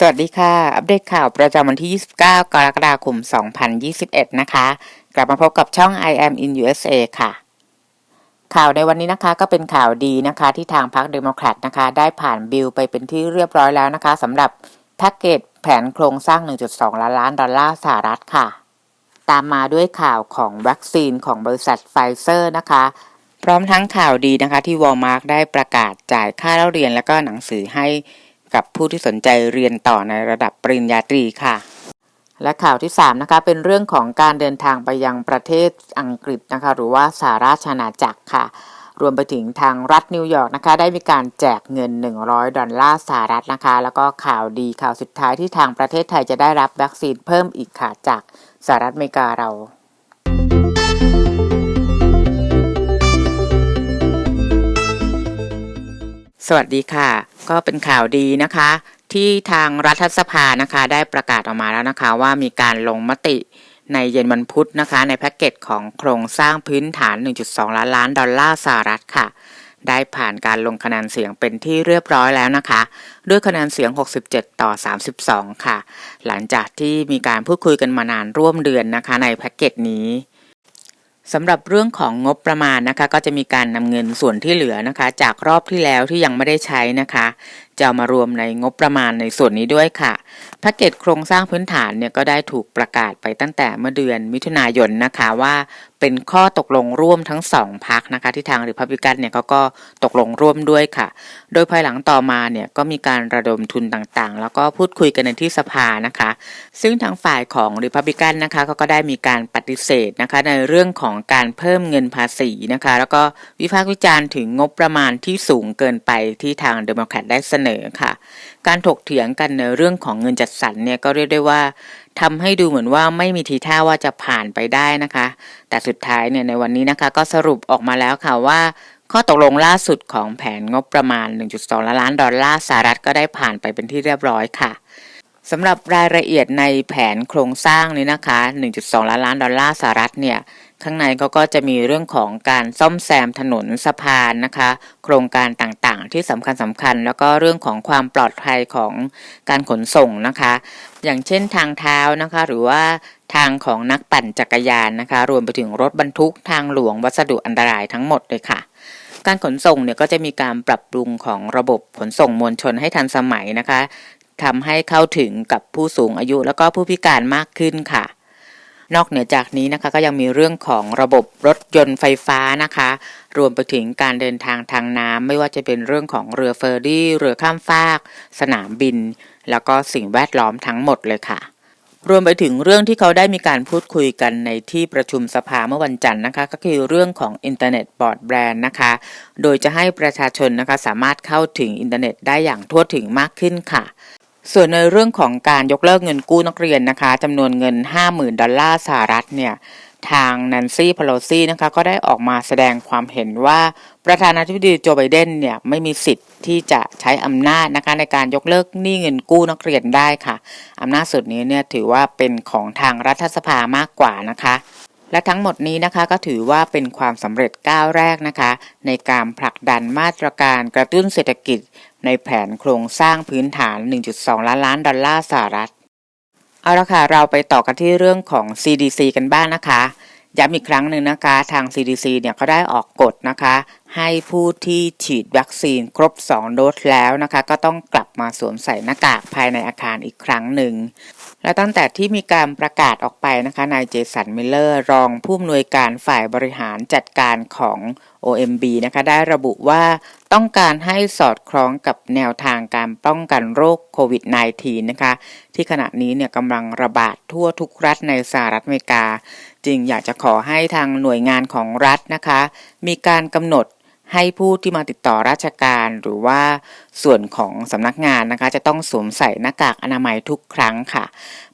สวัสดีค่ะ อัปเดตข่าวประจำวันที่ 29 กรกฎาคม 2021 นะคะ กลับมาพบกับช่อง I am in USA ค่ะ ข่าวในวันนี้นะคะก็เป็นข่าวดีนะคะที่ทางพรรคเดโมแครตนะคะ ได้ผ่านบิลไปเป็นที่เรียบร้อยแล้วนะคะสำหรับแพ็กเกจแผนโครงสร้าง 1.2 ล้านล้านดอลลาร์สหรัฐค่ะ ตามมาด้วยข่าวของวัคซีนของบริษัทไฟเซอร์นะคะ พร้อมทั้งข่าวดีนะคะที่วอลมาร์กได้ประกาศจ่ายค่าเล่าเรียนและก็หนังสือให้ กับผู้ที่สนใจเรียนต่อในระดับปริญญาตรีค่ะ และข่าวที่3นะคะเป็นเรื่องของการเดินทางไปยังประเทศอังกฤษนะคะหรือว่าสหราชอาณาจักรค่ะ รวมไปถึงทางรัฐนิวยอร์กนะคะได้มีการแจกเงิน 100 ดอลลาร์สหรัฐนะคะ แล้วก็ข่าวดีข่าวสุดท้ายที่ทางประเทศไทยจะได้รับวัคซีนเพิ่มอีกค่ะจากสหรัฐอเมริกาเรา สวัสดีค่ะ ก็เป็นข่าวดีนะคะ ที่ทางรัฐสภานะคะได้ประกาศออกมาแล้วนะคะว่ามีการลงมติในเย็นวันพุธนะคะ ในแพ็กเกจของโครงสร้างพื้นฐาน 1.2 ล้านล้านดอลลาร์สหรัฐค่ะ ได้ผ่านการลงคะแนนเสียงเป็นที่เรียบร้อยแล้วนะคะ ด้วยคะแนนเสียง 67 ต่อ 32 ค่ะ หลังจากที่มีการพูดคุยกันมานานร่วมเดือนนะคะ ในแพ็กเกจนี้ สำหรับเรื่องของงบประมาณนะคะ ก็จะมีการนำเงินส่วนที่เหลือนะคะ จากรอบที่แล้วที่ยังไม่ได้ใช้นะคะ จะมารวมในงบประมาณในส่วนนี้ด้วยค่ะแพ็กเกจโครงสร้างพื้นฐานเนี่ยก็ได้ถูกประกาศไปตั้งแต่เมื่อเดือนมิถุนายนนะคะว่าเป็นข้อตกลงร่วมทั้งสองพักนะคะที่ทางริพับลิกันเนี่ยเขาก็ตกลงร่วมด้วยค่ะ โดยภายหลังต่อมาเนี่ยก็มีการระดมทุนต่างๆ แล้วก็พูดคุยกันในที่สภานะคะ ซึ่งทางฝ่ายของริพับลิกันนะคะเขาก็ได้มีการปฏิเสธนะคะในเรื่องของการเพิ่มเงินภาษีนะคะ แล้วก็วิพากษ์วิจารณ์ถึงงบประมาณที่สูงเกินไปที่ทางเดโมแครตได้เสนอค่ะ การถกเถียงกันในเรื่องของเงินจัดสรรเนี่ยก็เรียกได้ว่าทำให้ดูเหมือนว่าไม่มีทีท่าว่าจะผ่านไปได้นะคะ แต่สุดท้ายเนี่ยในวันนี้นะคะ ก็สรุปออกมาแล้วค่ะว่าข้อตกลงล่าสุดของแผนงบประมาณ 1.2 ล้านดอลลาร์สหรัฐก็ได้ผ่านไปเป็นที่เรียบร้อยค่ะสำหรับรายละเอียดในแผนโครงสร้างนี้นะคะ 1.2 ล้านล้านดอลลาร์สหรัฐเนี่ย ข้างในเขาก็จะมีเรื่องของการซ่อมแซมถนนสะพานนะคะ โครงการต่างๆ ที่สำคัญสำคัญ แล้วก็เรื่องของความปลอดภัยของการขนส่งนะคะ อย่างเช่นทางเท้านะคะ หรือว่าทางของนักปั่นจักรยานนะคะ รวมไปถึงรถบรรทุกทางหลวงวัสดุอันตรายทั้งหมดเลยค่ะการขนส่งเนี่ยก็จะมีการปรับปรุงของระบบขนส่งมวลชนให้ทันสมัยนะคะทำให้เข้าถึงกับผู้สูงอายุแล้วก็ผู้พิการมากขึ้นค่ะ นอกเหนือจากนี้นะคะก็ยังมีเรื่องของระบบรถยนต์ไฟฟ้านะคะ รวมไปถึงการเดินทางทางน้ำไม่ว่าจะเป็นเรื่องของเรือเฟอร์รี่ เรือข้ามฟาก สนามบิน แล้วก็สิ่งแวดล้อมทั้งหมดเลยค่ะ รวมไปถึงเรื่องที่เขาได้มีการพูดคุยกันในที่ประชุมสภาเมื่อวันจันทร์นะคะ ก็คือเรื่องของอินเทอร์เน็ตบอร์ดแบรนด์นะคะ โดยจะให้ประชาชนนะคะสามารถเข้าถึงอินเทอร์เน็ตได้อย่างทั่วถึงมากขึ้นค่ะ ส่วนในเรื่องของการยกเลิกเงินกู้นักเรียนนะคะจำนวนเงิน 50,000 ดอลลาร์สหรัฐเนี่ยทางนันซี่พโลซีนะคะก็ได้ออกมาแสดงความเห็นว่าประธานาธิบดีโจไบเดนเนี่ยไม่มีสิทธิ์ที่จะใช้อำนาจนะคะในการยกเลิกหนี้เงินกู้นักเรียนได้ค่ะอำนาจสุดนี้เนี่ยถือว่าเป็นของทางรัฐสภามากกว่านะคะ และทั้งหมดนี้นะคะก็ถือว่าเป็นความสำเร็จก้าวแรกนะคะ ในการผลักดันมาตรการกระตุ้นเศรษฐกิจ ในแผนโครงสร้างพื้นฐาน 1.2 ล้านล้านดอลลาร์สหรัฐ เอาละค่ะ เราไปต่อกันที่เรื่องของ CDC กันบ้างนะคะย้ำอีกครั้งหนึ่งนะคะ ทาง CDC เนี่ยเขาได้ออกกฎนะคะ ให้ผู้ที่ฉีดวัคซีนครบ 2 โดสแล้วนะคะ ก็ต้องกลับมาสวมใส่หน้ากากภายในอาคารอีกครั้งหนึ่ง และตั้งแต่ที่มีการประกาศออกไปนะคะนายเจสันมิลเลอร์ รองผู้อำนวยการฝ่ายบริหารจัดการของ OMB นะคะได้ระบุว่าต้องการให้สอดคล้องกับแนวทางการป้องกันโรคโควิด -19 นะคะที่ขณะนี้เนี่ยกำลังระบาดทั่วทุกรัฐในสหรัฐอเมริกา จึงอยากจะขอให้ทางหน่วยงานของรัฐนะคะ มีการกำหนด ให้ผู้ที่มาติดต่อราชการหรือว่าส่วนของสำนักงานนะคะ จะต้องสวมใส่หน้ากากอนามัยทุกครั้งค่ะ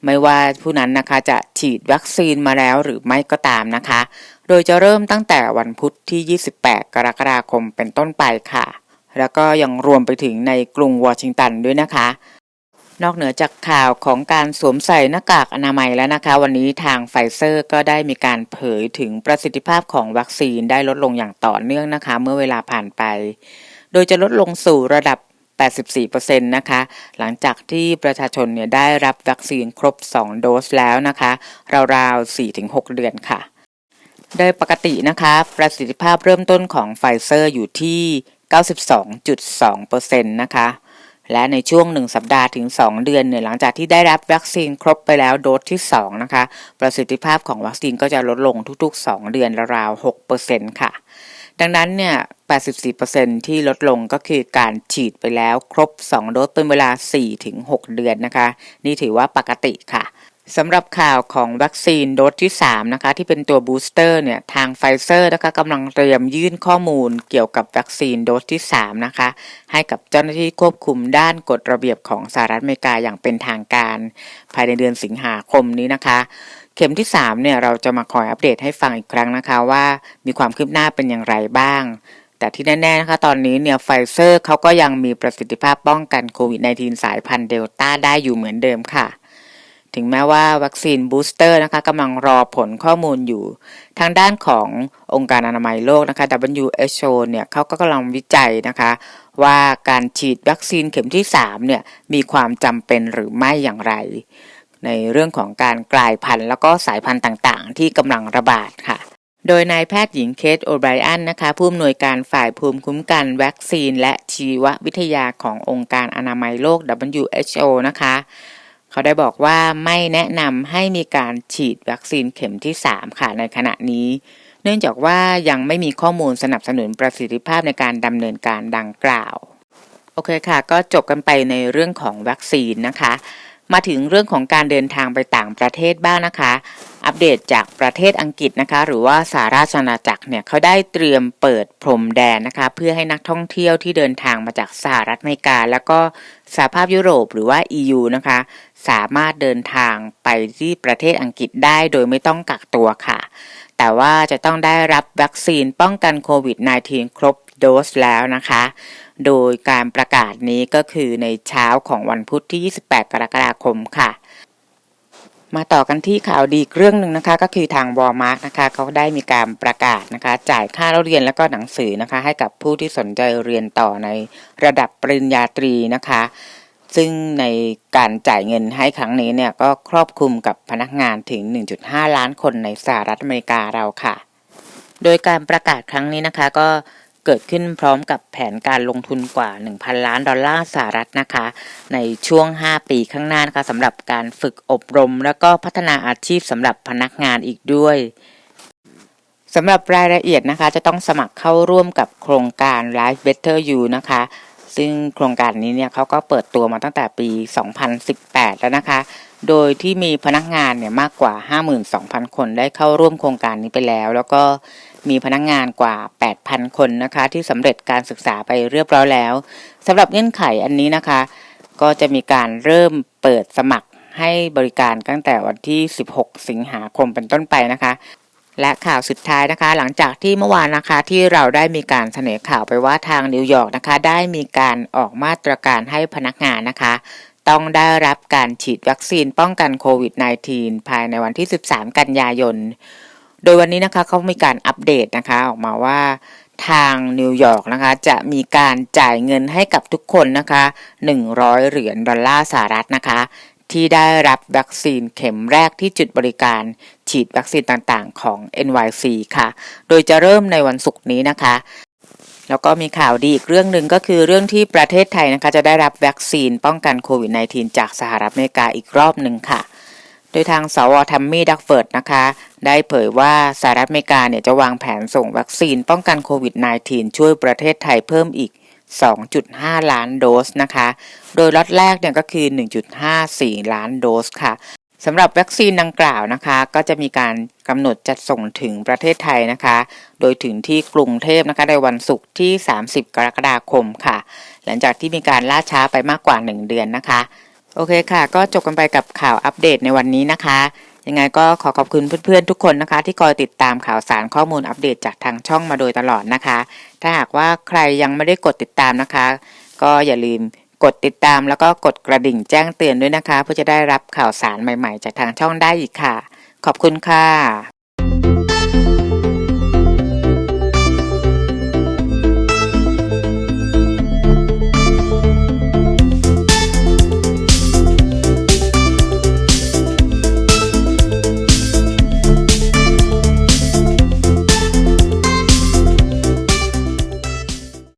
ไม่ว่าผู้นั้นนะคะจะฉีดวัคซีนมาแล้วหรือไม่ก็ตามนะคะ โดยจะเริ่มตั้งแต่วันพุธที่ 28 กรกฎาคมเป็นต้นไปค่ะ แล้วก็ยังรวมไปถึงในกรุงวอชิงตันด้วยนะคะ นอกเหนือจากข่าวของการสวมใส่หน้ากากอนามัยแล้วนะคะ วันนี้ทางไฟเซอร์ก็ได้มีการเผยถึงประสิทธิภาพของวัคซีนได้ลดลงอย่างต่อเนื่องนะคะ เมื่อเวลาผ่านไป โดยจะลดลงสู่ระดับ 84%นะคะ หลังจากที่ประชาชนเนี่ยได้รับวัคซีนครบ 2 โดสแล้วนะคะ ราวๆ 4-6 เดือนค่ะ โดยปกตินะคะ ประสิทธิภาพเริ่มต้นของไฟเซอร์อยู่ที่ 92.2%นะคะ และในช่วง 1 สัปดาห์ถึง 2 เดือนเนี่ยหลังจากที่ได้รับวัคซีนครบไปแล้วโดสที่ 2 นะคะ ประสิทธิภาพของวัคซีนก็จะลดลงทุก ๆ 2 เดือนราวๆ6%ค่ะ ดังนั้นเนี่ย 84%ที่ลดลงก็คือการฉีดไปแล้วครบ 2 โดสเป็นเวลา 4-6 เดือนนะคะ นี่ถือว่าปกติค่ะ สำหรับข่าวของวัคซีนโดสที่ 3 นะคะ ที่เป็นตัวบูสเตอร์เนี่ยทางไฟเซอร์นะคะกำลังเตรียมยื่นข้อมูลเกี่ยวกับวัคซีนโดสที่ 3 นะคะ ให้กับเจ้าหน้าที่ควบคุมด้านกฎระเบียบของสหรัฐอเมริกาอย่างเป็นทางการ ภายในเดือนสิงหาคมนี้นะคะ เข็มที่ 3 เนี่ยเราจะมาคอยอัปเดตให้ฟังอีกครั้งนะคะว่ามีความคืบหน้าเป็นอย่างไรบ้างแต่ที่แน่ๆนะคะตอนนี้เนี่ยไฟเซอร์เขาก็ยังมีประสิทธิภาพป้องกันโควิด -19 สายพันธุ์เดลต้าได้อยู่เหมือนเดิมค่ะ ถึงแม้ว่าวัคซีนบูสเตอร์นะคะกำลังรอผลข้อมูลอยู่ ทางด้านขององค์การอนามัยโลกนะคะ WHO เนี่ยเขาก็กำลังวิจัยนะคะ ว่าการฉีดวัคซีนเข็มที่ 3 เนี่ยมีความจำเป็นหรือไม่อย่างไร ในเรื่องของการกลายพันธุ์แล้วก็สายพันธุ์ต่างๆ ที่กำลังระบาดค่ะโดยนายแพทย์หญิงเคทโอไบรอันนะคะ ผู้อำนวยการฝ่ายภูมิคุ้มกันวัคซีน และชีววิทยาขององค์การอนามัยโลก WHO นะคะ เขาได้บอกว่าไม่แนะนำให้มีการฉีดวัคซีนเข็มที่ 3 ค่ะในขณะนี้ เนื่องจากว่ายังไม่มีข้อมูลสนับสนุนประสิทธิภาพในการดำเนินการดังกล่าว โอเคค่ะ ก็จบกันไปในเรื่องของวัคซีนนะคะ มาถึงเรื่องของการเดินทางไปต่างประเทศบ้างนะคะ อัปเดตจากประเทศอังกฤษนะคะ หรือว่าสหราชอาณาจักรเนี่ยเขาได้เตรียมเปิดพรมแดนนะคะ เพื่อให้นักท่องเที่ยวที่เดินทางมาจากสหรัฐอเมริกา แล้วก็สหภาพยุโรปหรือว่า EU นะคะ สามารถเดินทางไปที่ประเทศอังกฤษได้โดยไม่ต้องกักตัวค่ะ แต่ว่าจะต้องได้รับวัคซีนป้องกันโควิด -19 ครบโดสแล้วนะคะ โดยการประกาศนี้ก็คือในเช้าของวันพุธที่ 28 กรกฎาคมค่ะ มาต่อกันที่ข่าวดีเรื่องหนึ่งนะคะก็คือทางวอลมาร์กนะคะเขาได้มีการประกาศนะคะ จ่ายค่าเรียนแล้วก็หนังสือนะคะ ให้กับผู้ที่สนใจเรียนต่อในระดับปริญญาตรีนะคะ ซึ่งในการจ่ายเงินให้ครั้งนี้เนี่ยก็ครอบคลุมกับพนักงานถึง 1.5 ล้านคนในสหรัฐอเมริกาเราค่ะ โดยการประกาศครั้งนี้นะคะก็ เกิดขึ้นพร้อมกับแผนการลงทุนกว่า 1,000 ล้านดอลลาร์สหรัฐนะคะ ในช่วง 5 ปีข้างหน้านะคะสำหรับการฝึกอบรม แล้วก็พัฒนาอาชีพสำหรับพนักงานอีกด้วยสำหรับรายละเอียดนะคะจะต้องสมัครเข้าร่วมกับโครงการ Life Better You นะคะ ซึ่งโครงการนี้เนี่ยเขาก็เปิดตัวมาตั้งแต่ปี 2018 แล้วนะคะ โดยที่มีพนักงานเนี่ยมากกว่า 52,000 คนได้เข้าร่วมโครงการนี้ไปแล้ว แล้วก็ มีพนักงานกว่า 8,000 คนนะคะที่สำเร็จการศึกษาไปเรียบร้อยแล้วสำหรับเงื่อนไขอันนี้นะคะ ก็จะมีการเริ่มเปิดสมัครให้บริการตั้งแต่วันที่ 16 สิงหาคมเป็นต้นไปนะคะ และข่าวสุดท้ายนะคะ หลังจากที่เมื่อวานนะคะที่เราได้มีการเสนอข่าวไปว่าทางนิวยอร์กนะคะ ได้มีการออกมาตรการให้พนักงานนะคะต้องได้รับการฉีดวัคซีนป้องกันโควิด -19 ภายในวันที่ 13 กันยายน โดยวันนี้นะคะเขามีการอัปเดตนะคะออกมาว่าทางนิวยอร์กนะคะจะมีการจ่ายเงินให้กับทุกคนนะคะ100 เหรียญดอลลาร์สหรัฐนะคะ ที่ได้รับวัคซีนเข็มแรกที่จุดบริการฉีดวัคซีนต่างๆของ NYC ค่ะ โดยจะเริ่มในวันศุกร์นี้นะคะแล้วก็มีข่าวดีอีกเรื่องหนึ่งก็คือเรื่องที่ประเทศไทยนะคะจะได้รับวัคซีนป้องกันโควิด -19 จากสหรัฐอเมริกาอีกรอบหนึ่งค่ะ โดยทางสวทัมมี่ดักเฟิร์ดนะคะ ได้เผยว่าสหรัฐอเมริกาเนี่ยจะวางแผนส่งวัคซีนป้องกันโควิด -19 ช่วยประเทศไทยเพิ่มอีก 2.5 ล้านโดสนะคะ โดยล็อตแรกเนี่ยก็คือ 1.54 ล้านโดสค่ะสำหรับวัคซีนดังกล่าวนะคะ ก็จะมีการกำหนดจัดส่งถึงประเทศไทยนะคะ โดยถึงที่กรุงเทพนะคะในวันศุกร์ที่ 30 กรกฎาคมค่ะ หลังจากที่มีการล่าช้าไปมากกว่า 1 เดือนนะคะ โอเคค่ะ ก็จบกันไปกับข่าวอัปเดตในวันนี้นะคะ ยังไงก็ขอขอบคุณเพื่อนๆทุกคนนะคะ ที่คอยติดตามข่าวสารข้อมูลอัปเดตจากทางช่องมาโดยตลอดนะคะ ถ้าหากว่าใครยังไม่ได้กดติดตามนะคะ ก็อย่าลืมกดติดตามแล้วก็กดกระดิ่งแจ้งเตือนด้วยนะคะ เพื่อจะได้รับข่าวสารใหม่ๆ จากทางช่องได้อีกค่ะ ขอบคุณค่ะ